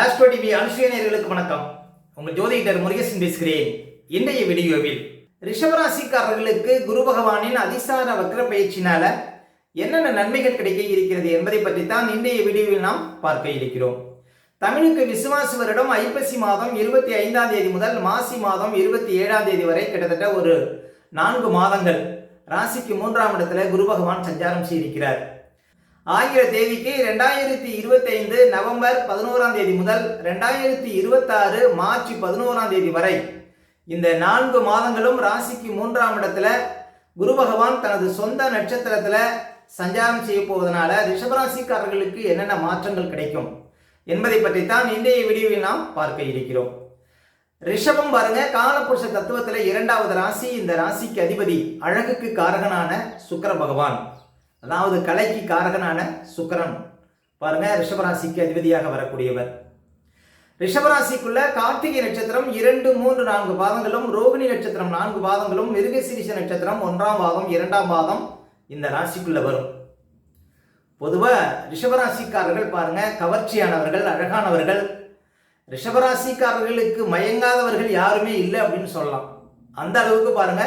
Astro TV அனுஷியனர்களுக்கு வணக்கம். உங்கள் ஜோதிடர் முருகேசன் பேசுகிறேன். இன்றைய வீடியோவில் ரிஷபராசிக்காரர்களுக்கு குரு பகவானின் அதிசார வக்ர பயிற்சினால என்னென்ன நன்மைகள் கிடைக்க இருக்கிறது என்பதை பற்றி தான் இன்றைய வீடியோவில் நாம் பார்க்க இருக்கிறோம். தமிழுக்கு விசுவாச வருடம் ஐப்பசி மாதம் இருபத்தி ஐந்தாம் தேதி முதல் மாசி மாதம் இருபத்தி ஏழாம் தேதி வரை கிட்டத்தட்ட ஒரு நான்கு மாதங்கள். ராசிக்கு மூன்றாம் இடத்துல குரு பகவான் சஞ்சாரம் செய்திருக்கிறார். ஆகிய தேதிக்கு ரெண்டாயிரத்தி இருபத்தி ஐந்து நவம்பர் பதினோராம் தேதி முதல் ரெண்டாயிரத்தி இருபத்தாறு மார்ச் பதினோராம் தேதி வரை. இந்த நான்கு மாதங்களும் ராசிக்கு மூன்றாம் இடத்துல குரு பகவான் தனது சொந்த நட்சத்திரத்துல சஞ்சாரம் செய்ய போவதனால ரிஷபராசிக்காரர்களுக்கு என்னென்ன மாற்றங்கள் கிடைக்கும் என்பதை பற்றி தான் இன்றைய வீடியோவில் நாம் பார்க்க இருக்கிறோம். ரிஷபம் பாருங்க காலபுருஷ தத்துவத்தில் இரண்டாவது ராசி இந்த ராசிக்கு அதிபதி அழகுக்கு காரகனான சுக்கர பகவான். அதாவது கலைக்கு காரகனான சுக்கரன். பாருங்க ரிஷபராசிக்கு அதிபதியாக வரக்கூடியவர். ரிஷபராசிக்குள்ள கார்த்திகை நட்சத்திரம் இரண்டு மூன்று நான்கு பாதங்களும் ரோகிணி நட்சத்திரம் நான்கு பாதங்களும் மிருகசிரிஷ நட்சத்திரம் ஒன்றாம் பாதம் இரண்டாம் பாதம் இந்த ராசிக்குள்ள வரும். பொதுவாக ரிஷபராசிக்காரர்கள் பாருங்க கவர்ச்சியானவர்கள் அழகானவர்கள். ரிஷபராசிக்காரர்களுக்கு மயங்காதவர்கள் யாருமே இல்லை அப்படின்னு சொல்லலாம். அந்த அளவுக்கு பாருங்க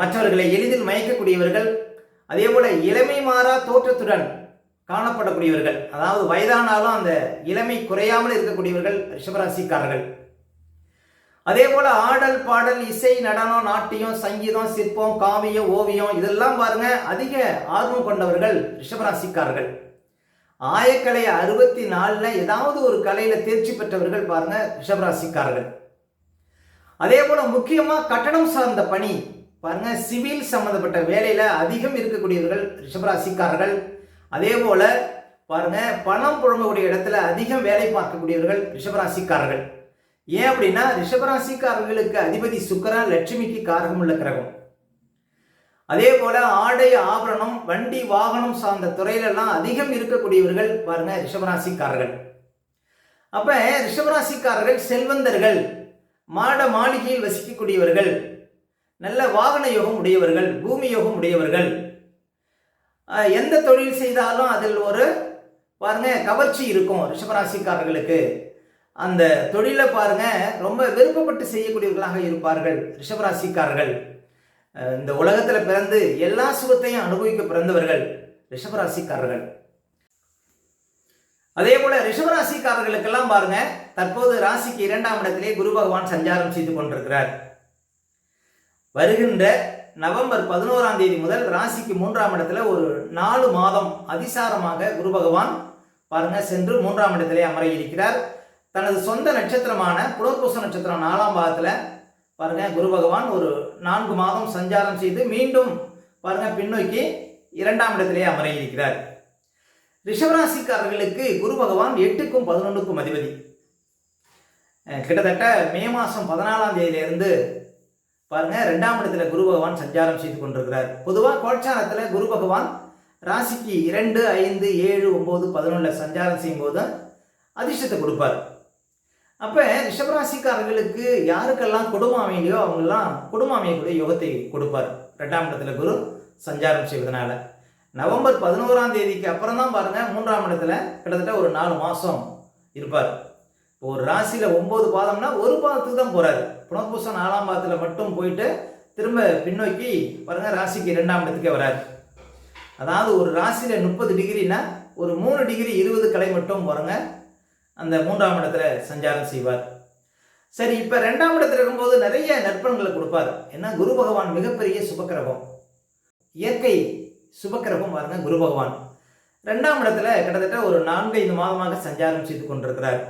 மற்றவர்களை எளிதில் மயக்கக்கூடியவர்கள் அதே போல் இளமை மாறா தோற்றத்துடன் காணப்படக்கூடியவர்கள் அதாவது வயதானாலும் அந்த இளமை குறையாமல் இருக்கக்கூடியவர்கள் ரிஷபராசிக்காரர்கள். அதே போல் ஆடல் பாடல் இசை நடனம் நாட்டியம் சங்கீதம் சிற்பம் காவியம் ஓவியம் இதெல்லாம் பாருங்க அதிக ஆர்வம் கொண்டவர்கள் ரிஷபராசிக்காரர்கள். ஆயக்கலை அறுபத்தி நாலில் ஏதாவது ஒரு கலையில் தேர்ச்சி பெற்றவர்கள் பாருங்க ரிஷபராசிக்காரர்கள். அதே போல் முக்கியமாக கட்டணம் சார்ந்த பணி பாருங்க சிவில் சம்பந்தப்பட்ட வேலையில அதிகம் இருக்கக்கூடியவர்கள் ரிஷபராசிக்காரர்கள். அதே போல பாருங்க பணம் புழங்கக்கூடிய இடத்துல அதிகம் வேலை பார்க்கக்கூடியவர்கள் ரிஷபராசிக்காரர்கள். ஏன் அப்படின்னா ரிஷபராசிக்காரர்களுக்கு அதிபதி சுக்கரன் லட்சுமிக்கு காரகம் உள்ள கிரகம். அதே போல ஆடை ஆபரணம் வண்டி வாகனம் சார்ந்த துறையிலெல்லாம் அதிகம் இருக்கக்கூடியவர்கள் பாருங்க ரிஷபராசிக்காரர்கள். அப்ப ரிஷபராசிக்காரர்கள் செல்வந்தர்கள் மாட மாளிகையில் வசிக்கக்கூடியவர்கள் நல்ல வாகன யோகம் உடையவர்கள் பூமி யோகம் உடையவர்கள். எந்த தொழில் செய்தாலும் அதில் ஒரு பாருங்க கவர்ச்சி இருக்கும் ரிஷபராசிக்காரர்களுக்கு. அந்த தொழிலை பாருங்க ரொம்ப விருப்பப்பட்டு செய்யக்கூடியவர்களாக இருப்பார்கள் ரிஷபராசிக்காரர்கள். இந்த உலகத்தில் பிறந்து எல்லா சுகத்தையும் அனுபவிக்க பிறந்தவர்கள் ரிஷபராசிக்காரர்கள். அதே போல ரிஷபராசிக்காரர்களுக்கெல்லாம் பாருங்க தற்போது ராசிக்கு இரண்டாம் இடத்திலே குரு பகவான் சஞ்சாரம் செய்து கொண்டிருக்கிறார். வருகின்ற நவம்பர் பதினோராம் தேதி முதல் ராசிக்கு மூன்றாம் இடத்துல ஒரு நாலு மாதம் அதிசாரமாக குரு பகவான் பாருங்க சென்று மூன்றாம் இடத்திலே அமர இருக்கிறார். தனது சொந்த நட்சத்திரமான புலர்பூச நட்சத்திரம் நாலாம் பாகத்தில் பாருங்க குரு பகவான் ஒரு நான்கு மாதம் சஞ்சாரம் செய்து மீண்டும் பாருங்க பின்னோக்கி இரண்டாம் இடத்திலே அமர இருக்கிறார். ரிஷவராசிக்காரர்களுக்கு குரு பகவான் எட்டுக்கும் பதினொன்றுக்கும் அதிபதி. கிட்டத்தட்ட மே மாதம் பதினாலாம் தேதியிலிருந்து பாருங்க ரெண்டாம் இடத்துல குரு பகவான் சஞ்சாரம் செய்து கொண்டிருக்கிறார். பொதுவாக கோட்சாரத்துல குரு பகவான் ராசிக்கு இரண்டு ஐந்து ஏழு ஒம்பது பதினொன்றில் சஞ்சாரம் செய்யும்போது அதிர்ஷ்டத்தை கொடுப்பார். அப்போ ரிஷபராசிக்காரர்களுக்கு யாருக்கெல்லாம் குடும்பம் அமையலையோ அவங்கெல்லாம் குடும்பம் அமையக்கூடிய யோகத்தை கொடுப்பார். ரெண்டாம் இடத்துல குரு சஞ்சாரம் செய்வதனால. நவம்பர் பதினோராம் தேதிக்கு அப்புறம் தான் பாருங்க மூன்றாம் இடத்துல கிட்டத்தட்ட ஒரு நாலு மாதம் இருப்பார். ஒரு ராசியில் ஒம்பது பாதம்னா ஒரு பாதத்துக்கு தான் போகிறாரு புனர்பூசம் நாலாம் பாதத்தில் மட்டும் போயிட்டு திரும்ப பின்னோக்கி பாருங்க ராசிக்கு இரண்டாம் இடத்துக்கே வராரு. அதாவது ஒரு ராசியில் முப்பது டிகிரினா ஒரு மூணு டிகிரி இருபது கலை மட்டும் பாருங்க அந்த மூன்றாம் இடத்துல சஞ்சாரம் செய்வார். சரி இப்போ ரெண்டாம் இடத்துல இருக்கும்போது நிறைய நற்பன்களை கொடுப்பார். ஏன்னா குரு பகவான் மிகப்பெரிய சுபக்கிரகம். இயற்கை சுபக்கிரகம் பாருங்க குரு பகவான். ரெண்டாம் இடத்துல கிட்டத்தட்ட ஒரு நான்கு ஐந்து மாதமாக சஞ்சாரம் செய்து கொண்டிருக்கிறார்.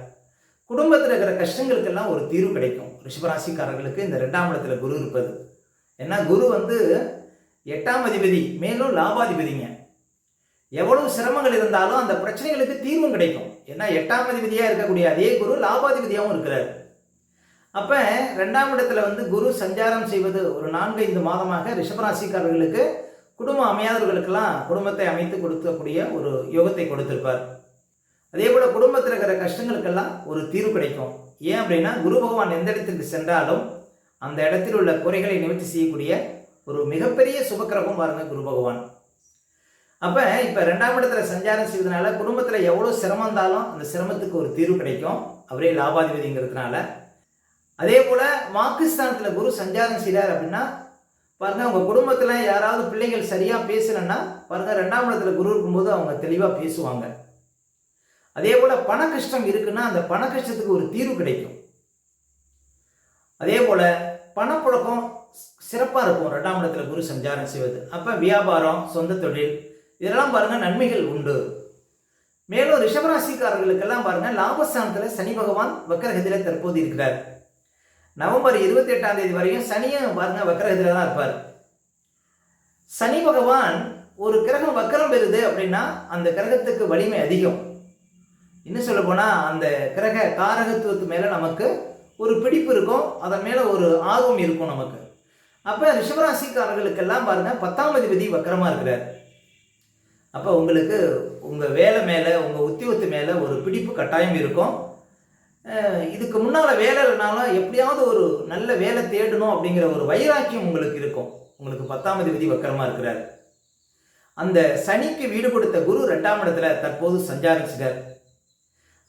குடும்பத்தில் இருக்கிற கஷ்டங்களுக்கெல்லாம் ஒரு தீர்வு கிடைக்கும். ரிஷபராசிக்காரர்களுக்கு இந்த ரெண்டாம் இடத்துல குரு இருப்பது. ஏன்னா குரு வந்து எட்டாம் அதிபதி மேலும் லாபாதிபதிங்க. எவ்வளவு சிரமங்கள் இருந்தாலும் அந்த பிரச்சனைகளுக்கு தீர்வும் கிடைக்கும். ஏன்னா எட்டாம் அதிபதியாக இருக்கக்கூடிய அதே குரு லாபாதிபதியாகவும் இருக்கிறார். அப்போ ரெண்டாம் இடத்துல வந்து குரு சஞ்சாரம் செய்வது ஒரு நான்கு ஐந்து மாதமாக ரிஷபராசிக்காரர்களுக்கு குடும்பம் அமையாதவர்களுக்கெல்லாம் குடும்பத்தை அமைத்து கொடுக்கக்கூடிய ஒரு யோகத்தை கொடுத்திருப்பார். அதே போல் குடும்பத்தில் இருக்கிற கஷ்டங்களுக்கெல்லாம் ஒரு தீர்வு கிடைக்கும். ஏன் அப்படின்னா குரு பகவான் எந்த இடத்துக்கு சென்றாலும் அந்த இடத்தில் உள்ள குறைகளை நிவர்த்தி செய்யக்கூடிய ஒரு மிகப்பெரிய சுபக்கிரகம் பாருங்க குரு பகவான். அப்போ இப்போ ரெண்டாம் இடத்துல சஞ்சாரம் செய்வதனால குடும்பத்தில் எவ்வளோ சிரமம் இருந்தாலும் அந்த சிரமத்துக்கு ஒரு தீர்வு கிடைக்கும். அவரே லாபாதிபதிங்கிறதுனால. அதே போல் பாகிஸ்தானத்தில் குரு சஞ்சாரம் செய்கிறார் அப்படின்னா பாருங்க உங்கள் குடும்பத்தில் யாராவது பிள்ளைகள் சரியாக பேசலைன்னா பாருங்க ரெண்டாம் இடத்துல குரு இருக்கும்போது அவங்க தெளிவாக பேசுவாங்க. அதே போல் பண கஷ்டம் இருக்குன்னா அந்த பண கஷ்டத்துக்கு ஒரு தீர்வு கிடைக்கும். அதே போல் பணப்புழக்கம் சிறப்பாக இருக்கும். ரெண்டாம் இடத்துல குரு சஞ்சாரம் செய்வது. அப்போ வியாபாரம் சொந்த தொழில் இதெல்லாம் பாருங்கள் நன்மைகள் உண்டு. மேலும் ரிஷபராசிக்காரர்களுக்கெல்லாம் பாருங்க லாபஸ்தானத்தில் சனி பகவான் வக்கரகத்தில் தற்போது இருக்கிறார். நவம்பர் இருபத்தி எட்டாம் தேதி வரையும் சனியும் பாருங்கள் வக்கரகத்தில் தான் இருப்பார். சனி பகவான் ஒரு கிரகம் வக்கரம் பெறுது அப்படின்னா அந்த கிரகத்துக்கு வலிமை அதிகம். இன்னும் சொல்ல போனால் அந்த கிரக காரகத்துவத்து மேலே நமக்கு ஒரு பிடிப்பு இருக்கும் அதன் மேலே ஒரு ஆர்வம் இருக்கும் நமக்கு. அப்போ ரிஷபராசிக்காரர்களுக்கெல்லாம் பாருங்கள் பத்தாம் அதிபதி வக்கரமாக இருக்கிறார். அப்போ உங்களுக்கு உங்கள் வேலை மேலே உங்கள் உத்தியோகத்து மேலே ஒரு பிடிப்பு கட்டாயம் இருக்கும். இதுக்கு முன்னால் வேலை இல்லைனாலும் எப்படியாவது ஒரு நல்ல வேலை தேடணும் அப்படிங்கிற ஒரு வைராக்கியம் உங்களுக்கு இருக்கும். உங்களுக்கு பத்தாம் அதிபதி வக்கரமாக இருக்கிறார். அந்த சனிக்கு வீடு கொடுத்த குரு ரெண்டாம் இடத்துல தற்போது சஞ்சாரிச்சிட்டார்.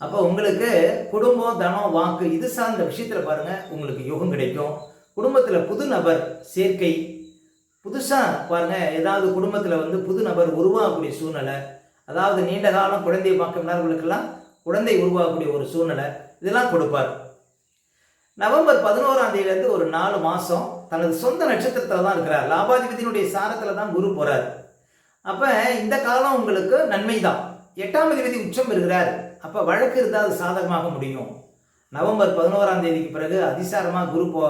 அப்போ உங்களுக்கு குடும்பம் தனம் வாக்கு இது சார்ந்த விஷயத்தில் பாருங்கள் உங்களுக்கு யோகம் கிடைக்கும். குடும்பத்தில் புது நபர் சேர்க்கை. புதுசாக பாருங்கள் ஏதாவது குடும்பத்தில் வந்து புது நபர் உருவாகக்கூடிய சூழ்நிலை. அதாவது நீண்ட காலம் குழந்தையை பார்க்கிறவங்களுக்கெல்லாம் குழந்தை உருவாகக்கூடிய ஒரு சூழ்நிலை. இதெல்லாம் கொடுப்பார். நவம்பர் பதினோராம் தேதியிலேருந்து ஒரு நாலு மாதம் தனது சொந்த நட்சத்திரத்தில் தான் இருக்கிறார். லாபாதிபதியினுடைய சாரத்தில் தான் குரு போகிறார் அப்போ இந்த காலம் உங்களுக்கு நன்மை தான் எட்டாம் அதிபதி உச்சம் பெறுகிறார். அப்போ வழக்கு இருந்தால் அது சாதகமாக முடியும். நவம்பர் பதினோராம் தேதிக்கு பிறகு அதிசாரமாக குரு போ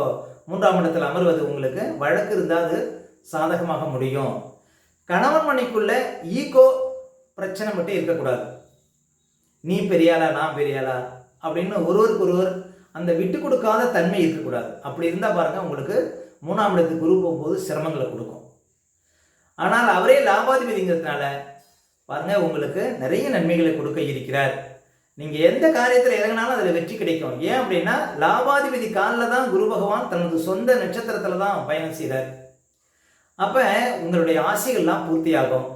மூன்றாம் இடத்தில் அமர்வது உங்களுக்கு வழக்கு இருந்தால் அது சாதகமாக முடியும். கணவன் மனைக்குள்ள ஈகோ பிரச்சனை மட்டும் இருக்கக்கூடாது. நீ பெரியாளா நான் பெரியாளா அப்படின்னு ஒருவருக்கு ஒருவர் அந்த விட்டு கொடுக்காத தன்மை இருக்கக்கூடாது. அப்படி இருந்தால் பாருங்கள் உங்களுக்கு மூணாம் இடத்துக்கு குரு போகும்போது சிரமங்களை கொடுக்கும். ஆனால் அவரே லாபாதிபதிங்கிறதுனால பாருங்க உங்களுக்கு நிறைய நன்மைகளை கொடுக்க இருக்கிறார். நீங்கள் எந்த காரியத்தில் இறங்கினாலும் அதில் வெற்றி கிடைக்கும். ஏன் அப்படின்னா லாபாதிபதி காலில் தான் குரு பகவான் தனது சொந்த நட்சத்திரத்தில் தான் பயணம் செய்கிறார் அப்போ உங்களுடைய ஆசைகள்லாம் பூர்த்தியாகும்.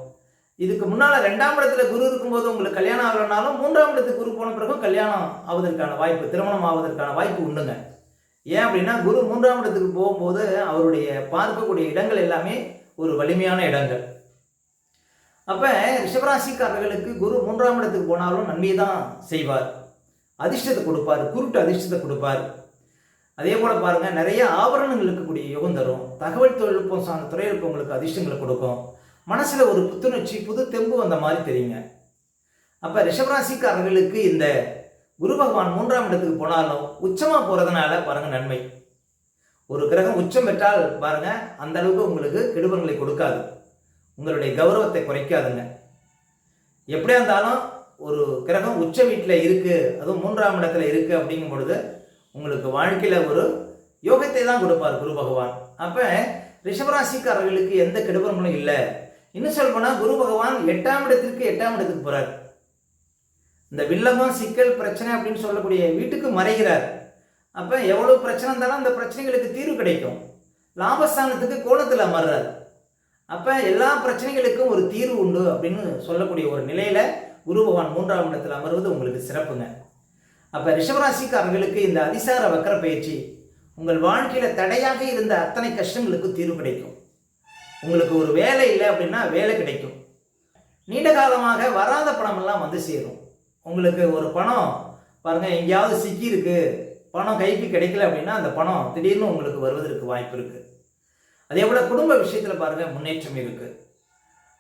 இதுக்கு முன்னால் ரெண்டாம் இடத்துல குரு இருக்கும்போது உங்களுக்கு கல்யாணம் ஆகலைனாலும் மூன்றாம் இடத்துக்கு குரு போன பிறகும் கல்யாணம் ஆவதற்கான வாய்ப்பு திருமணம் ஆவதற்கான வாய்ப்பு உண்டுங்க. ஏன் அப்படின்னா குரு மூன்றாம் இடத்துக்கு போகும்போது அவருடைய பார்க்கக்கூடிய இடங்கள் எல்லாமே ஒரு வலிமையான இடங்கள். அப்போ ரிஷபராசிக்காரர்களுக்கு குரு மூன்றாம் இடத்துக்கு போனாலும் நன்மையை தான் செய்வார். அதிர்ஷ்டத்தை கொடுப்பார் குருட்டு அதிர்ஷ்டத்தை கொடுப்பார். அதே போல் பாருங்கள் நிறைய ஆபரணங்கள் இருக்கக்கூடிய யோகம் தரும். தகவல் தொழில்நுட்பம் சார்ந்த துறையில் உங்களுக்கு அதிர்ஷ்டங்களை கொடுக்கும். மனசில் ஒரு புத்துணர்ச்சி புது தெம்பு வந்த மாதிரி தெரியுங்க. அப்போ ரிஷபராசிக்காரர்களுக்கு இந்த குரு பகவான் மூன்றாம் இடத்துக்கு போனாலும் உச்சமாக போகிறதுனால பாருங்கள் நன்மை. ஒரு கிரகம் உச்சம் பெற்றால் பாருங்கள் அந்த அளவுக்கு உங்களுக்கு கெடுபங்களை கொடுக்காது. உங்களுடைய கௌரவத்தை குறைக்காதுங்க. எப்படியா இருந்தாலும் ஒரு கிரகம் உச்ச வீட்டில் இருக்குது அதுவும் மூன்றாம் இடத்துல இருக்குது அப்படிங்கும் பொழுது உங்களுக்கு வாழ்க்கையில் ஒரு யோகத்தை தான் கொடுப்பார் குரு பகவான். அப்போ ரிஷபராசிக்காரர்களுக்கு எந்த கெடுபங்களும் இல்லை. இன்னும் சொல்ல போனால் குரு பகவான் எட்டாம் இடத்திற்கு எட்டாம் இடத்துக்கு போகிறார் இந்த வில்லகம் சிக்கல் பிரச்சனை அப்படின்னு சொல்லக்கூடிய வீட்டுக்கு மறைகிறார். அப்போ எவ்வளோ பிரச்சனை இருந்தாலும் அந்த பிரச்சனைகளுக்கு தீர்வு கிடைக்கும். லாபஸ்தானத்துக்கு கோணத்தில் அமர்றார். அப்போ எல்லா பிரச்சனைகளுக்கும் ஒரு தீர்வு உண்டு அப்படின்னு சொல்லக்கூடிய ஒரு நிலையில் குரு பகவான் மூன்றாம் இடத்தில் அமர்வது உங்களுக்கு சிறப்புங்க. அப்போ ரிஷபராசிக்காரர்களுக்கு இந்த அதிசார வக்கர பயிற்சி உங்கள் வாழ்க்கையில் தடையாக இருந்த அத்தனை கஷ்டங்களுக்கு தீர்வு கிடைக்கும். உங்களுக்கு ஒரு வேலை இல்லை அப்படின்னா வேலை கிடைக்கும். நீண்ட காலமாக வராத பணமெல்லாம் வந்து சேரும். உங்களுக்கு ஒரு பணம் பாருங்கள் எங்கேயாவது சிக்கியிருக்கு. பணம் கைக்கு கிடைக்கல அப்படின்னா அந்த பணம் திடீர்னு உங்களுக்கு வருவதற்கு வாய்ப்பு இருக்குது அதே போல் குடும்ப விஷயத்தில் பாருங்கள் முன்னேற்றம் இருக்குது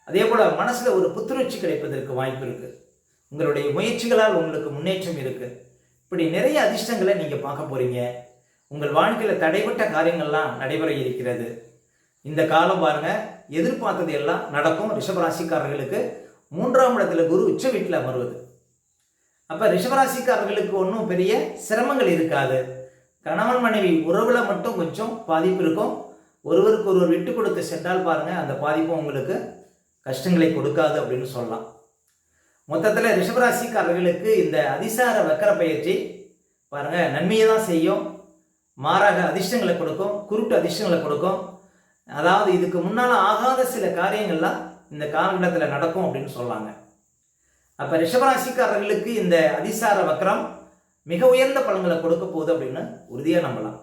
அதே போல் மனசில் ஒரு புத்துணர்ச்சி கிடைப்பதற்கு வாய்ப்பு இருக்குது உங்களுடைய முயற்சிகளால் உங்களுக்கு முன்னேற்றம் இருக்குது இப்படி நிறைய அதிர்ஷ்டங்களை நீங்கள் பார்க்க போகிறீங்க உங்கள் வாழ்க்கையில் தடைப்பட்ட காரியங்கள்லாம் நடைபெற இருக்கிறது. இந்த காலம் பாருங்க எதிர்பார்த்தது எல்லாம் நடக்கும். ரிஷபராசிக்காரர்களுக்கு மூன்றாம் இடத்துல குரு உச்ச வீட்டில் அமர்வது அப்போ ரிஷபராசிக்காரர்களுக்கு ஒன்றும் பெரிய சிரமங்கள் இருக்காது. கணவன் மனைவி உறவுல மட்டும் கொஞ்சம் பாதிப்பு இருக்கும். ஒருவருக்கு ஒருவர் விட்டு கொடுத்து சென்றால் பாருங்கள் அந்த பாதிப்பு உங்களுக்கு கஷ்டங்களை கொடுக்காது அப்படின்னு சொல்லலாம். மொத்தத்தில் ரிஷபராசிக்காரர்களுக்கு இந்த அதிசார வக்கர பயிற்சி பாருங்கள் நன்மையை தான் செய்யும். மாறாக அதிர்ஷ்டங்களை கொடுக்கும் குருட்டு அதிர்ஷ்டங்களை கொடுக்கும். அதாவது இதுக்கு முன்னால் ஆகாத சில காரியங்கள்லாம் இந்த காலகட்டத்தில் நடக்கும் அப்படின்னு சொல்லாங்க. அப்போ ரிஷபராசிக்காரர்களுக்கு இந்த அதிசார வக்கரம் மிக உயர்ந்த பலன்களை கொடுக்க போகுது அப்படின்னு உறுதியாக நம்பலாம்.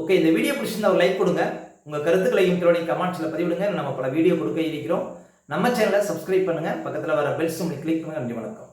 ஓகே இந்த வீடியோ பிடிச்சிருந்தா ஒரு லைக் கொடுங்க. உங்கள் கருத்துக்களையும் கீழே கமெண்ட்ஸில் பதிவிடுங்க. நம்ம பல வீடியோ கொடுக்க இருக்கிறோம். நம்ம சேனலை சப்ஸ்கிரைப் பண்ணுங்கள் பக்கத்தில் வர பெல்ஸ் உங்களுக்கு கிளிக் பண்ணுங்கள் நன்றி வணக்கம்.